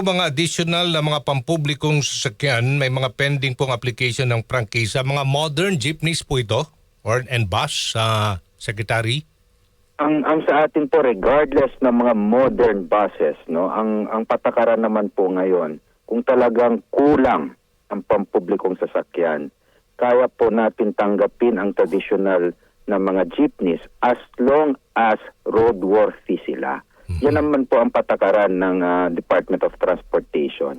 mga additional na mga pampublikong sasakyan, may mga pending pong application ng prangkisa, mga modern jeepneys po ito or and bus sa secretary. Ang ang sa atin po regardless ng mga modern buses, no, ang ang patakaran naman po ngayon kung talagang kulang ang pampublikong sasakyan, kaya po natin tanggapin ang traditional na mga jeepneys as long as roadworthy sila. Yan naman po ang patakaran ng ah, Department of Transportation.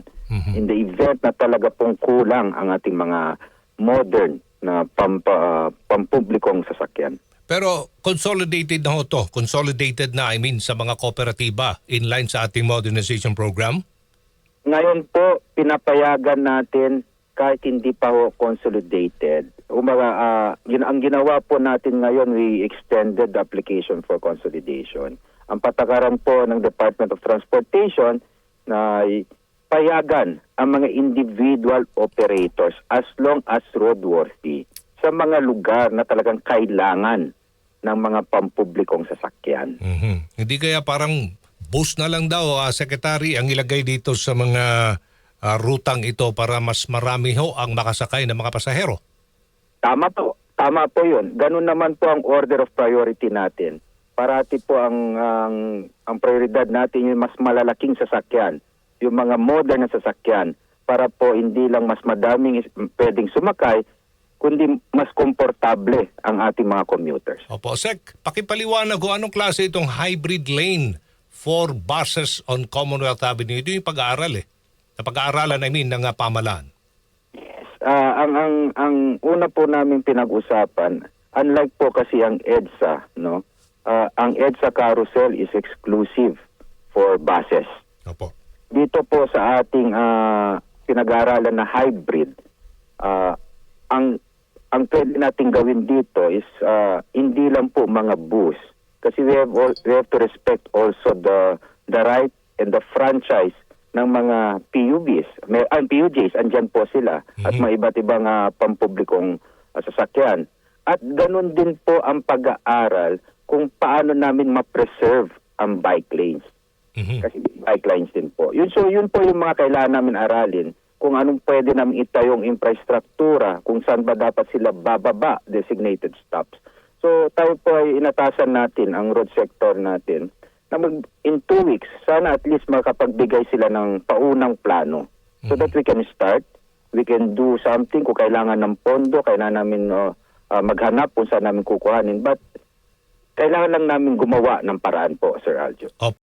In the event na talaga pong kulang ang ating mga modern na pampa, ah, pampublikong sasakyan. Pero consolidated na ho to. Consolidated na, I mean, sa mga kooperatiba in line sa ating modernization program. Ngayon po, pinapayagan natin kahit hindi pa ho consolidated. Umaga, ah, yun, ang ginawa po natin ngayon, we extended the application for consolidation. Ang patakaran po ng Department of Transportation na payagan ang mga individual operators as long as roadworthy sa mga lugar na talagang kailangan ng mga pampublikong sasakyan. Mhm. Hindi kaya parang bus na lang daw, ah, Secretary, ang ilagay dito sa mga ah, rutang ito para mas marami ho ang makasakay ng mga pasahero. Tama po. Tama po yun. Ganun naman po ang order of priority natin. Parati po ang, ang, ang prioridad natin yung mas malalaking sasakyan, yung mga modern na sasakyan, para po hindi lang mas madaming pwedeng sumakay, kundi mas komportable ang ating mga commuters. Opo, Sec, pakipaliwanag ko anong klase itong hybrid lane for buses on Commonwealth Avenue. Ito yung pag-aaral eh. Na pag-aaralan, I mean, ng ah, pamalaan. Ang ang ang una po namin pinag-usapan, unlike po kasi ang EDSA, no? ah, ang EDSA carousel is exclusive for buses. Opo. Dito po sa ating ah, pinag-aaralan na hybrid, ah, ang ang pwede nating gawin dito is ah, hindi lang po mga bus kasi we have al- we have to respect also the the right and the franchise ng mga PUBs. May ang PUJs andyan po sila at mga iba't ibang ah, pampublikong ah, sasakyan. At ganun din po ang pag-aaral kung paano namin ma-preserve ang bike lanes Mhm. kasi bike lines din po. Yun so yun po yung mga kailangan namin aralin kung anong pwede namin itayong infrastruktura, kung saan ba dapat sila bababa designated stops. So tayo po ay inatasan natin ang road sector natin na mag, in two weeks, sana at least makapagbigay sila ng paunang plano so that we can start, we can do something kung kailangan ng pondo, kailangan namin uh, uh, maghanap kung saan namin kukuhanin. But kailangan lang namin gumawa ng paraan po, Sir Aljo. Opo.